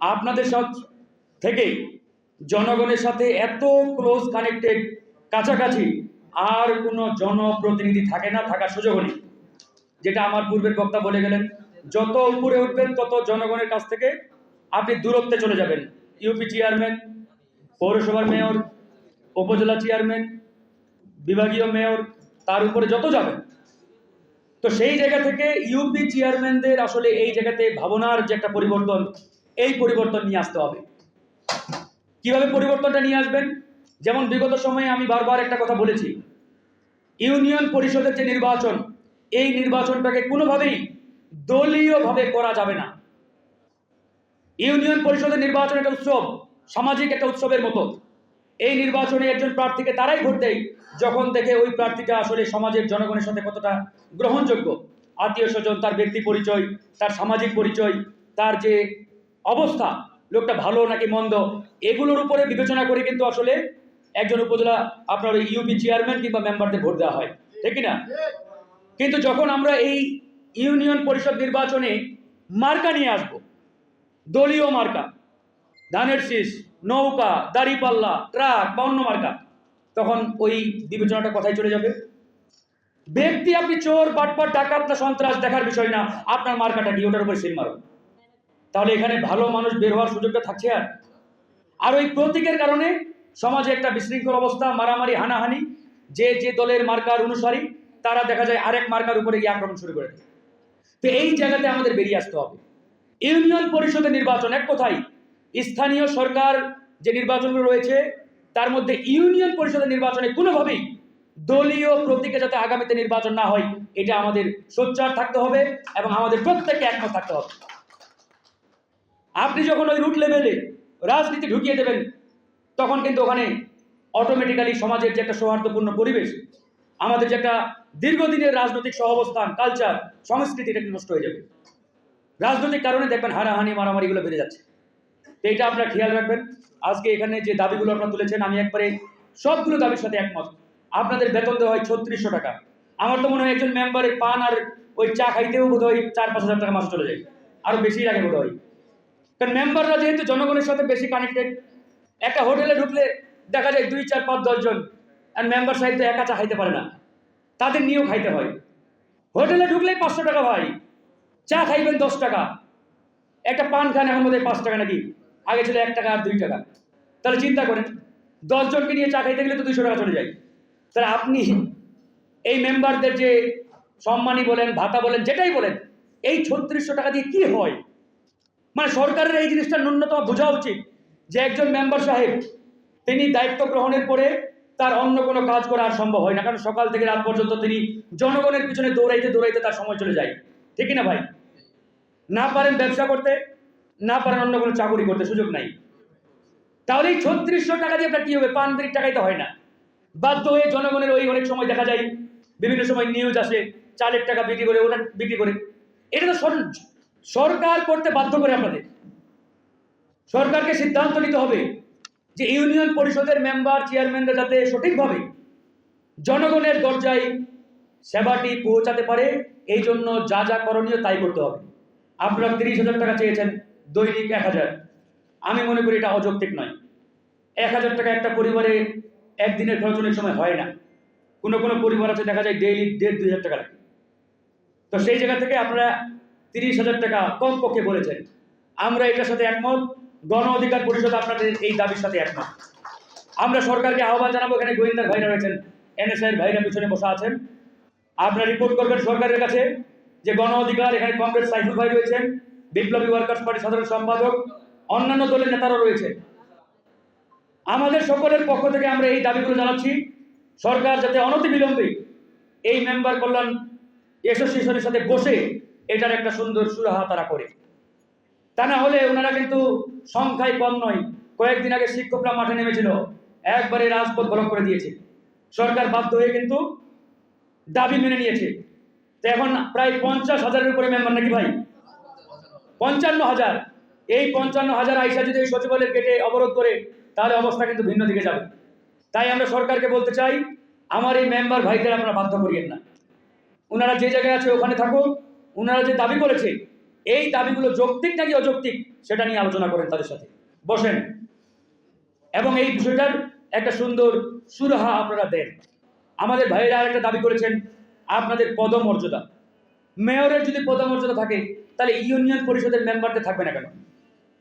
আপনাদের সাথ থেকে জনগণের সাথে এত ক্লোজ কানেক্টেড কাছাকাছি আর কোনো জনপ্রতিনিধি থাকে না, থাকার সুযোগ নেই। যেটা আমার পূর্বের বক্তা বলে গেলেন, যত উপরে উঠবেন, তত জনগণের কাছ থেকে আপনি দূরত্বে চলে যাবেন। ইউপি চেয়ারম্যান পৌরসভার মেয়র উপজেলা চেয়ারম্যান বিভাগীয় মেয়র তার উপরে যত যাবেন। তো সেই জায়গা থেকে ইউপি চেয়ারম্যানদের আসলে এই জায়গাতে ভাবনার যে একটা পরিবর্তন এই পরিবর্তন নিয়ে আসতে হবে। কীভাবে পরিবর্তনটা নিয়ে আসবেন? যেমন বিগত সময়ে আমি বারবার একটা কথা বলেছি। ইউনিয়ন পরিষদের যে নির্বাচন, এই নির্বাচনটাকে কোনোভাবেই দলীয়ভাবে করা যাবে না। ইউনিয়ন পরিষদের নির্বাচন একটা উৎসব, সামাজিক একটা উৎসবের মতো। এই নির্বাচনে একজন প্রার্থীকে তারাই ভোট দেয়, যখন দেখে ওই প্রার্থীটা আসলে সমাজের জনগণের সাথে কতটা গ্রহণযোগ্য। আত্মীয় স্বজন, তার ব্যক্তি পরিচয়, তার সামাজিক পরিচয়, তার যে অবস্থা, লোকটা ভালো নাকি মন্দ, এগুলোর উপরে বিবেচনা করে কিন্তু আসলে একজন উপজেলা আপনার ইউপি চেয়ারম্যান কিংবা মেম্বারদের ভোট দেওয়া হয়, ঠিক না কিন্তু যখন আমরা এই ইউনিয়ন পরিষদ নির্বাচনে মার্কা নিয়ে আসব, দলীয় মার্কা, ধানের শীষ, নৌকা, দাড়িপাল্লা, ট্রাক বা অন্য মার্কা, তখন ওই বিবেচনাটা কথায় চলে যাবে? ব্যক্তি আপনি চোর বাটপাট ডাকাত না সন্ত্রাস দেখার বিষয় না, আপনার মার্কাটা কি, ওটার উপরে সিল মারো তাহলে এখানে ভালো মানুষ বের হওয়ার সুযোগটা থাকছে আর। আর ওই প্রতীকের কারণে সমাজে একটা বিশৃঙ্খল অবস্থা, মারামারি, হানাহানি, যে যে দলের মার্কার অনুসারী, তারা দেখা যায় আরেক মার্কার উপরে গিয়ে আক্রমণ শুরু করে তো এই জায়গাতে আমাদের বেরিয়ে আসতে হবে। ইউনিয়ন পরিষদের নির্বাচন এক কথাই স্থানীয় সরকার যে নির্বাচনগুলো রয়েছে, তার মধ্যে ইউনিয়ন পরিষদের নির্বাচনে কোনোভাবেই দলীয় প্রতীকে যাতে আগামীতে নির্বাচন না হয়, এটা আমাদের সোচ্চার থাকতে হবে এবং আমাদের প্রত্যেককে একমত থাকতে হবে। আপনি যখন ওই রুট লেভেলে রাজনীতি ঢুকিয়ে দেবেন, তখন কিন্তু ওখানে অটোমেটিক্যালি সমাজের যে একটা সৌহার্দ্যপূর্ণ পরিবেশ, আমাদের যে একটা দীর্ঘদিনের রাজনৈতিক সহাবস্থান কালচার সংস্কৃতি, এটা নষ্ট হয়ে যাবে। রাজনৈতিক কারণে দেখবেন হানাহানি মারামারিগুলো বেড়ে যাচ্ছে। তো এটা আপনারা খেয়াল রাখবেন। আজকে এখানে যে দাবিগুলো আপনারা তুলেছেন, আমি একবারে সবগুলো দাবির সাথে একমত। আপনাদের বেতন দেওয়া হয় ছত্রিশশো টাকা। আমার তো মনে হয় একজন মেম্বারের পান আর ওই চা খাইতেও বোধ হয় চার পাঁচ হাজার টাকা মাসে চলে যায়। আরও বেশি লাগে বোধ হয় কারণ মেম্বাররা যেহেতু জনগণের সাথে বেশি কানেক্টেড একটা হোটেলে ঢুকলে দেখা যায় দুই, চার, পাঁচ দশজন আর মেম্বার সাহেব তো একা চা খাইতে পারে না। তাদের নিয়েও খাইতে হয়। হোটেলে ঢুকলেই পাঁচশো টাকা ভাই। চা খাইবেন দশ টাকা। একটা পান খান এখন মধ্যে পাঁচ টাকা নাকি? আগে ছিল এক টাকা আর দুই টাকা। তাহলে চিন্তা করেন দশজনকে নিয়ে চা খাইতে গেলে তো দুইশো টাকা চলে যায়। তাহলে আপনি এই মেম্বারদের যে সম্মানী বলেন, ভাতা বলেন, যেটাই বলেন, এই ছত্রিশশো টাকা দিয়ে কি হয়? মানে সরকারের এই জিনিসটা ন্যূনতম বোঝা উচিত যে একজন মেম্বার সাহেব, তিনি দায়িত্ব গ্রহণের পরে তার অন্য কোনো কাজ করা আর সম্ভব হয় না। কারণ সকাল থেকে রাত পর্যন্ত তিনি জনগণের পিছনে দৌড়াইতে দৌড়াইতে তার সময় চলে যায়। ঠিক না ভাই? না পারেন ব্যবসা করতে, না পারেন অন্য কোনো চাকরি করতে, সুযোগ নাই। তাহলে এই ছত্রিশশো টাকা দিয়ে আপনার কি হবে? পান বিড়ির টাকাই তো হয় না। বাধ্য হয়ে জনগণের ওই অনেক সময় দেখা যায়, বিভিন্ন সময় নিউজ আসে, চালের টাকা বিক্রি করে, ওটা বিক্রি করে। এটা তো সরকার করতে বাধ্য করে আপনাদের সরকারকে সিদ্ধান্ত নিতে হবে যে ইউনিয়ন পরিষদের মেম্বার, চেয়ারম্যানরা যাতে সঠিকভাবে জনগণের দরজায় সেবাটি পৌঁছাতে পারে, এই জন্য যা যা করণীয় তাই করতে হবে। আপনারা তিরিশ হাজার টাকা চেয়েছেন, দৈনিক এক হাজার। আমি মনে করি এটা অযৌক্তিক নয়। এক হাজার টাকা একটা পরিবারে একদিনের খরচ অনেক সময় হয় না। কোনো কোনো পরিবার আছে, দেখা যায় ডেইলি দেড় দুই হাজার টাকা লাগে। তো সেই জায়গা থেকে আপনারা তিরিশ হাজার টাকা কম পক্ষে বলেছেন আমরা এটার সাথে একমত, গণ অধিকার পরিষদ আপনাদের এই দাবির সাথে একমত। আমরা সরকারকে আহ্বান জানাব, এখানে গোয়েন্দার ভাইরা রয়েছেন এনএসআই ভাইরা পিছনে বসা আছেন। আপনারা রিপোর্ট করবেন সরকারের কাছে যে গণ অধিকার, এখানে কংগ্রেস সাইফুল ভাই রয়েছেন, বিপ্লবী ওয়ার্কার্স পার্টি সাধারণ সম্পাদক, অন্যান্য দলের নেতারাও রয়েছে আমাদের সকলের পক্ষ থেকে আমরা এই দাবিগুলো জানাচ্ছি, সরকার যাতে অনতিবিলম্বে এই মেম্বার কল্যাণ অ্যাসোসিয়েশনের সাথে বসে এটার একটা সুন্দর সুরাহা তারা করে। তা না হলে ওনারা কিন্তু সংখ্যায় কম নয়। কয়েকদিন আগে শিক্ষকরা মাঠে নেমেছিল। একবারে রাজপথ ব্লক করে দিয়েছে। সরকার বাধ্য হয়ে কিন্তু দাবি মেনে নিয়েছে। তো এখন প্রায় পঞ্চাশ হাজারের উপরে মেম্বার নাকি ভাই? পঞ্চান্ন হাজার। এই পঞ্চান্ন হাজার আইসা যদি সচিবালয়ের গেটে অবরোধ করে, তাহলে অবস্থা কিন্তু ভিন্ন দিকে যাবে। তাই আমরা সরকারকে বলতে চাই, আমার এই মেম্বার ভাইদের আপনারা বাধ্য করিয়েন না। ওনারা যে জায়গায় আছে ওখানে থাকুক। ওনারা যে দাবি করেছে, এই দাবিগুলো যৌক্তিক নাকি অযৌক্তিক, সেটা নিয়ে আলোচনা করেন তাদের সাথে। বসেন। এবং এই বিষয়টার একটা সুন্দর সুরাহা আপনারা দেন। আমাদের ভাইয়েরা একটা দাবি করেছেন, আপনাদের পদমর্যাদা। মেয়রের যদি পদমর্যাদা থাকে, তাহলে ইউনিয়ন পরিষদের মেম্বারদের থাকবে না কেন?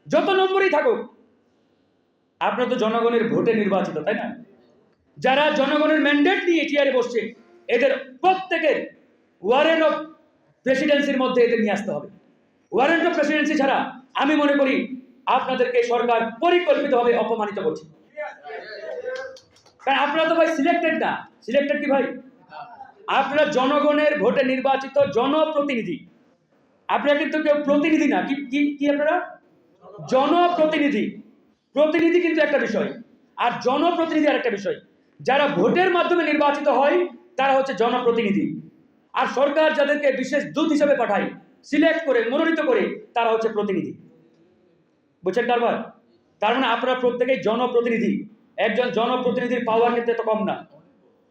যত নম্বরই থাকুক, আপনারা তো জনগণের ভোটে নির্বাচিত, তাই না? যারা জনগণের ম্যান্ডেট নিয়ে চেয়ারে বসছে, এদের প্রত্যেকের ওয়ারেন্ট অফ প্রেসিডেন্সির মধ্যে এদের নিয়ে আসতে হবে। ওয়ারেন্ট অফ প্রেসিডেন্সি ছাড়া আমি মনে করি আপনাদেরকে সরকার পরিকল্পিতভাবে অপমানিত করছে। কারণ আপনারা তো ভাই সিলেক্টেড না। সিলেক্টেড কি ভাই? আপনারা জনগণের ভোটে নির্বাচিত জনপ্রতিনিধি। আপনারা কিন্তু কেউ প্রতিনিধি না। কি কি কি আপনারা? জনপ্রতিনিধি। প্রতিনিধি কিন্তু একটা বিষয়। আর জনপ্রতিনিধি আর একটা বিষয়। যারা ভোটের মাধ্যমে নির্বাচিত হয়, তারা হচ্ছে জনপ্রতিনিধি। আর সরকার যাদেরকে বিশেষ দূত হিসেবে পাঠায় সিলেক্ট করে, মনোনীত করে, তারা হচ্ছে প্রতিনিধি। বুঝছেন কারবার তার মানে আপনারা প্রত্যেকেই জনপ্রতিনিধি। একজন জনপ্রতিনিধির পাওয়ার কিন্তু তো কম না।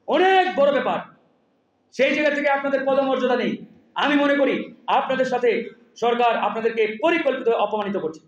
অনেক বড় ব্যাপার। সেই জায়গা থেকে আপনাদের পদমর্যাদা নেই। আমি মনে করি আপনাদের সাথে সরকার আপনাদেরকে পরিকল্পিত অপমানিত করছে।